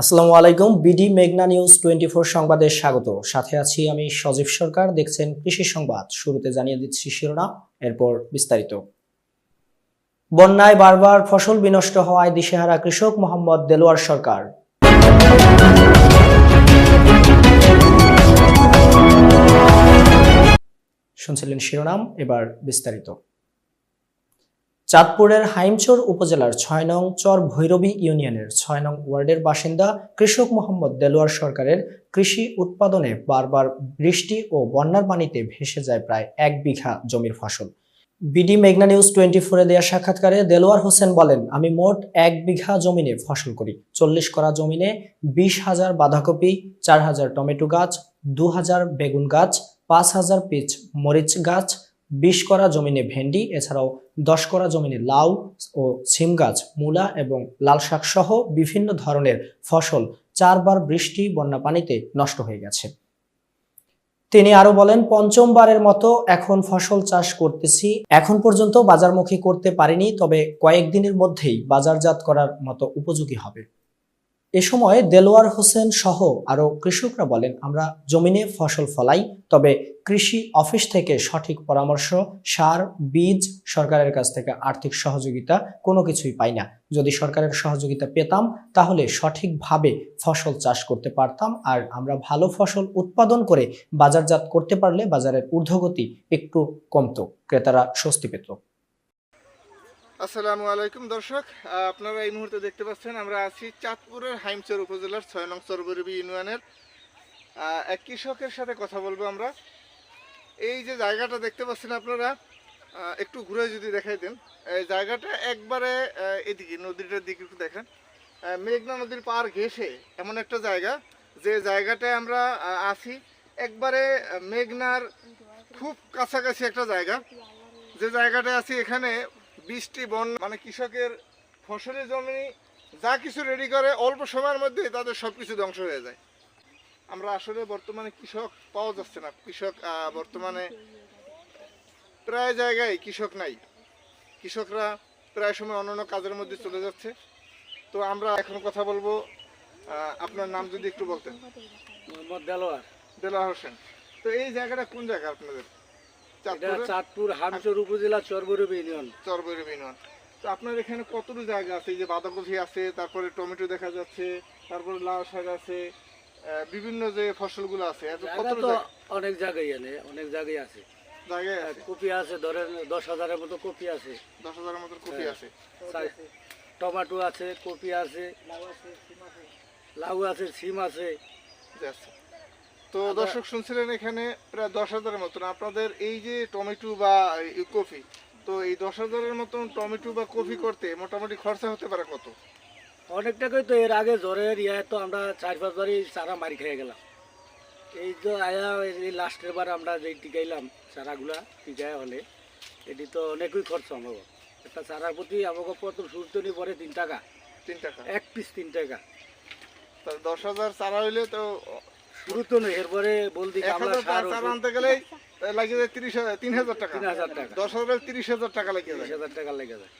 আসসালামু আলাইকুম, বিডি মেঘনা নিউজ টোয়েন্টি ফোর সংবাদে স্বাগত। সাথে আছি আমি সজীব সরকার, দেখছেন কৃষি সংবাদ। শুরুতে জানিয়ে দিচ্ছি শিরোনাম, এরপর বিস্তারিত। বন্যায় বারবার ফসল বিনষ্ট হওয়ায় দিশেহারা কৃষক মোহাম্মদ দেলোয়ার সরকার। শুনছিলেন শিরোনাম, এবার বিস্তারিত। চাঁদপুরের হাইমচর উপজেলার ছয় নং চর ভৈরবী ইউনিয়নের ছয় নং ওয়ার্ডের বাসিন্দা কৃষক মোহাম্মদ দেলোয়ার সরকারের কৃষি উৎপাদনে বারবার বৃষ্টি ও বন্যার পানিতে ভেসে যায় প্রায় এক বিঘা জমির ফসল। বিডি মেঘনা নিউজ টোয়েন্টি ফোরে দেওয়া সাক্ষাৎকারে দেলোয়ার হোসেন বলেন, আমি মোট এক বিঘা জমিনে ফসল করি। চল্লিশ করা জমিনে বিশ হাজার বাঁধাকপি, চার হাজার টমেটো গাছ, দু হাজার বেগুন গাছ, পাঁচ হাজার পিচ মরিচ গাছ বিশ করা জমিনে ভেন্ডি, এছাড়াও দশ করা জমিনে লাউ ও সিম গাছ, মূলা এবং লাল শাক সহ বিভিন্ন ধরনের ফসল চারবার বৃষ্টি, বন্যা পানিতে নষ্ট হয়ে গেছে। তিনি আরও বলেন পঞ্চমবারের মতো এখন ফসল চাষ করতেছি। এখন পর্যন্ত বাজারমুখী করতে পারিনি, তবে কয়েকদিনের মধ্যেই বাজারজাত করার মতো উপযোগী হবে। এ সময় দেলোয়ার হোসেন সহ আরও কৃষকরা বলেন, আমরা জমিনে ফসল ফলাই, তবে কৃষি অফিস থেকে সঠিক পরামর্শ, সার, বীজ, সরকারের কাছ থেকে আর্থিক সহযোগিতা, কোনো কিছুই পাই না। যদি সরকারের সহযোগিতা পেতাম, তাহলে সঠিকভাবে ফসল চাষ করতে পারতাম, আর আমরা ভালো ফসল উৎপাদন করে বাজারজাত করতে পারলে বাজারের ঊর্ধ্বগতি একটু কমতো। ক্রেতারা স্বস্তি পেত। আসসালামু আলাইকুম দর্শক আপনারা এই মুহূর্তে দেখতে পাচ্ছেন আমরা আছি চাঁদপুরের হাইমচর উপজেলার ছয় নং চরবরবি ইউনিয়নের। এক কৃষকের সাথে কথা বলব আমরা। এই যে জায়গাটা দেখতে পাচ্ছেন আপনারা একটু ঘুরে যদি দেখাই দেন, এই জায়গাটা একবারে এদিকে নদীটার দিকে একটু দেখেন। মেঘনা নদীর পার ঘেসে এমন একটা জায়গা, যে জায়গাটায় আমরা আছি। একবারে মেঘনার খুব কাছাকাছি একটা জায়গা। যে জায়গাটায় আছি এখানে বৃষ্টি বন্যা মানে কৃষকের ফসলের জমি যা কিছু রেডি করে অল্প সময়ের মধ্যে তাদের সব কিছু ধ্বংস হয়ে যায়। আমরা আসলে বর্তমানে কৃষক পাওয়া যাচ্ছে না। কৃষক বর্তমানে প্রায় জায়গায় কৃষক নাই। কৃষকরা প্রায় সময় অন্যান্য কাজের মধ্যে চলে যাচ্ছে। তো আমরা এখন কথা বলব আপনার নাম যদি একটু বলতেন। মোহাম্মদ দেলোয়ার। দেলা হোসেন। তো এই জায়গাটা কোন জায়গা আপনাদের? এটা চাঁদপুরে হামচর উপজেলা চরবরবি ইউনিয়ন চরবরি বিনোয়ান। তো আপনার এখানে কতটুকু জায়গা আছে? এই যে বাঁধাকপি আছে তারপরে টমেটো দেখা যাচ্ছে তারপরে লাউ শাক আছে বিভিন্ন যে ফসলগুলো আছে অনেক জায়গায় এনে অনেক জায়গায় আছে। কপি আছে ধরেন দশ হাজারের মতো কপি আছে। দশ হাজারের মতো কপি হ্যাঁ। আছে। টমেটো আছে কপি আছে লাউ আছে সিম আছে। তো দর্শক শুনছিলেন এখানে প্রায় দশ হাজারের মতন। আপনাদের এই যে টমেটো বা কফি তো এই দশ হাজারের মতন টমেটো বা কফি করতে মোটামুটি খরচা হতে পারে কত? অনেক টাকাই তো এর আগে জ্বরের ইয়ে তো আমরা চার পাঁচবারই চারা মারি খেয়ে গেলাম। এই তো আয়া এই লাস্টের বার আমরা যেই টিকাইলাম চারাগুলা টিকায় হলে এটি তো অনেকই খরচ আমাকে একটা চারার প্রতি আমাকে প্রথম শুরুতে নি পরে তিন টাকা। তিন টাকা। এক পিস তিন টাকা। তা দশ হাজার চারা হইলে তো শুরু তো নেই। এরপরে আমরা সার আনতে গেলেই লাগিয়ে যায় তিরিশ হাজার তিন হাজার টাকা। তিন হাজার টাকা। দশ হাজার তিরিশ হাজার টাকা লাগিয়ে তিরিশ যায় হাজার টাকা লেগে যায়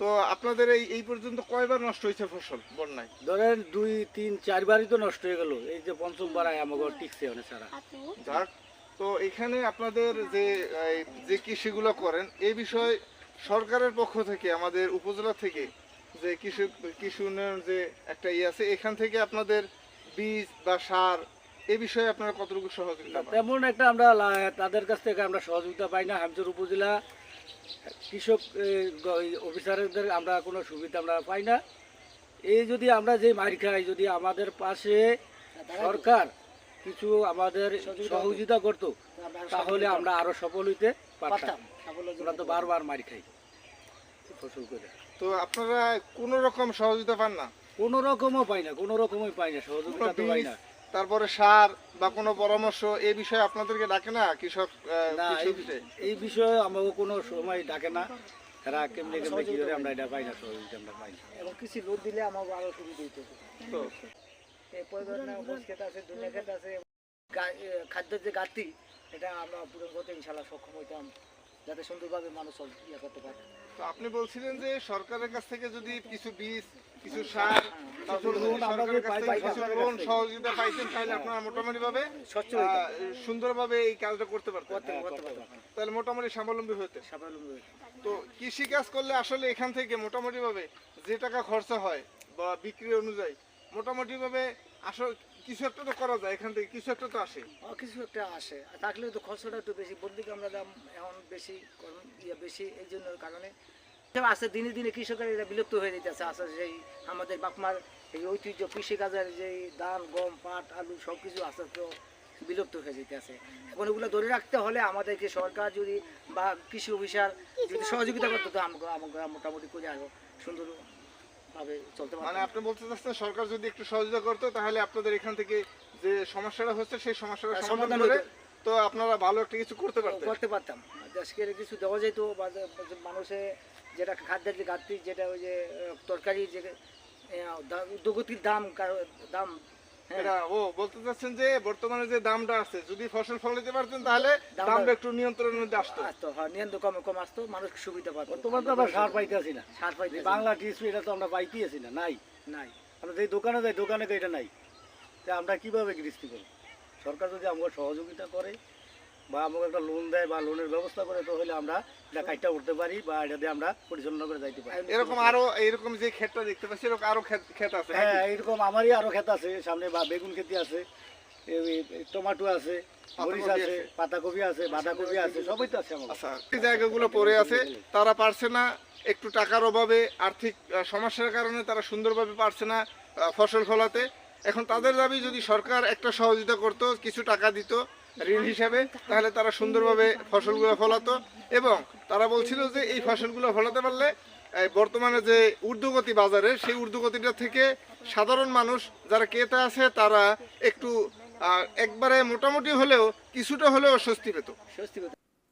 তো আপনাদের এই এই পর্যন্ত কয়বার নষ্ট হয়েছে ফসল বন্যায়? ধরেন দুই তিন চারবারই তো নষ্ট হয়ে গেল। এই যে পঞ্চমবার আমাকে টিকছে অনেক সারা। যাক তো এখানে আপনাদের যে যে কৃষিগুলো করেন এই বিষয়ে সরকারের পক্ষ থেকে আমাদের উপজেলা থেকে যে কৃষি কৃষি উন্নয়ন যে একটা ইয়ে আছে এখান থেকে আপনাদের বীজ বা সার এই বিষয়ে আপনারা কতটুকু সহযোগিতা তেমন একটা আমরা তাদের কাছ থেকে আমরা সহযোগিতা পাই না। উপজেলা কৃষক অফিসারদের আমরা কোনো সুবিধা আমরা পাই না। এই যদি আমরা যে মার খাই যদি আমাদের পাশে সরকার কিছু আমাদের সহযোগিতা করতো তাহলে আমরা আরও সফল হইতে পারতাম। আমরা তো বারবার মার খাই। ফসল করে। তো আপনারা কোনো রকম সহযোগিতা পান না? কোনো রকমও পাই না কোনো রকমই পাই না সহযোগিতা তো পাই না। তারপরে সার বা কোনো পরামর্শ এই বিষয়ে আপনাদেরকে ডাকে না কৃষক আহ, না এই- বিষয়ে আমাকে কোনো সময় ডাকে না। এরা কেমনে কেমনে কি করে আমরা এটা পাই না সহযোগিতা আমরা পাই না। এবং কৃষি দিলে আমার আরও সুবিধা হইতো। আছে দুনিয়া ক্ষেত আছে খাদ্যের যে ঘাটতি এটা আমরা পূরণ করতে ইনশাল্লাহ সক্ষম হইতাম যাতে সুন্দরভাবে মানুষ ইয়ে করতে পারে। তো আপনি বলছিলেন যে সরকারের কাছ থেকে যদি কিছু বীজ কিছু সার। সহযোগিতা পাইছেন তাহলে আপনারা মোটামুটি ভাবে স্বচ্ছ হইতে আহ, সুন্দরভাবে এই কাজটা করতে পারতেন। করতে করতে পারতাম তাহলে মোটামুটি স্বাবলম্বী হতে তো কৃষি কাজ করলে আসলে এখান থেকে মোটামুটি ভাবে যে টাকা খরচা হয় বা বিক্রি অনুযায়ী মোটামুটি ভাবে আসলে কিছু একটা তো করা যায় এখান থেকে কিছু একটা তো আসে। কিছু একটা আসে। থাকলেও তো খরচটা একটু বেশি বলতে আমরা দাম এখন বেশি ইয়ে বেশি এই জন্য কারণে আছে দিনে দিনে কৃষকের এটা বিলুপ্ত হয়ে যেতেছে আছে সেই আমাদের বাপমার এই ঐতিহ্য কৃষিকাজের যে ধান গম পাট আলু সব কিছু আস্তে আস্তে বিলুপ্ত হয়ে যেতেছে এখন এগুলো ধরে রাখতে হলে আমাদেরকে সরকার যদি বা কৃষি অফিসার যদি সহযোগিতা করতো তো আমাকে আমাকে মোটামুটি করে সুন্দরভাবে চলতে মানে আপনি বলতে চাচ্ছেন সরকার যদি একটু সহযোগিতা করতো তাহলে আপনাদের এখান থেকে যে সমস্যাটা হচ্ছে সেই সমস্যাটা হ্যাঁ, সমাধান সমাধান করে তো আপনারা ভালো একটা কিছু করতে পারতেন। করতে পারতাম। দেশকে কিছু দেওয়া যেত বা যে- যে মানুষে যেটা খাদ্যের যে ঘাটতি যেটা ওই যে তরকারি যে আহ, দা- উদ্যোগতির দাম দাম হ্যাঁ, এটা ও বলতে চাচ্ছেন যে বর্তমানে যে দামটা আছে যদি ফসল ফলাতে পারতেন তাহলে দামটা- একটু নিয়ন্ত্রণের মধ্যে আসতো। আসতো হ্যাঁ নিয়ন্ত্রণ কম কম আসতো মানুষ সুবিধা পাতো। বর্তমানে তো আমরা সার পাইতেছি না। সার পাইতে বাংলা টিএসপি এটা তো আমরা পাইতেছি না নাই। নাই। আমরা যেই দোকানে যাই দোকানে তো এটা নাই। তা আমরা কীভাবে গৃহস্থী করব? সরকার যদি আমাকে সহযোগিতা করে বা আমাকে একটা লোন দেয় বা লোনের ব্যবস্থা করে তাহলে আমরা এটা কাজটা করতে পারি বা এটা দিয়ে আমরা পরিচালনা করে যাইতে পারি। এরকম আরও এরকম যে ক্ষেতটা দেখতে পাচ্ছি এরকম আরও ক্ষেত আছে হ্যাঁ এইরকম আমারই আরও ক্ষেত আছে সামনে বা বেগুন খেতি আছে এই- এই আছে মরিচ আছে আছে। পাতাকপি আছে বাঁধাকপি আছে সবই তো আছে আচ্ছা এই জায়গাগুলো পড়ে আছে তারা পারছে না একটু টাকার অভাবে আর্থিক সমস্যার কারণে তারা সুন্দরভাবে পারছে না ফসল ফলাতে। এখন তাদের দাবি যদি সরকার একটা সহযোগিতা করত কিছু টাকা দিত ঋণ হিসাবে, তাহলে তারা সুন্দরভাবে ফসলগুলো ফলাতো এবং তারা বলছিল যে এই ফসলগুলো ফলাতে পারলে বর্তমানে যে ঊর্ধ্বগতি বাজারে, সেই ঊর্ধ্বগতিটা থেকে সাধারণ মানুষ যারা ক্রেতা আছে, তারা একটু একবারে মোটামুটি হলেও কিছুটা হলেও স্বস্তি স্বস্তি পেতো।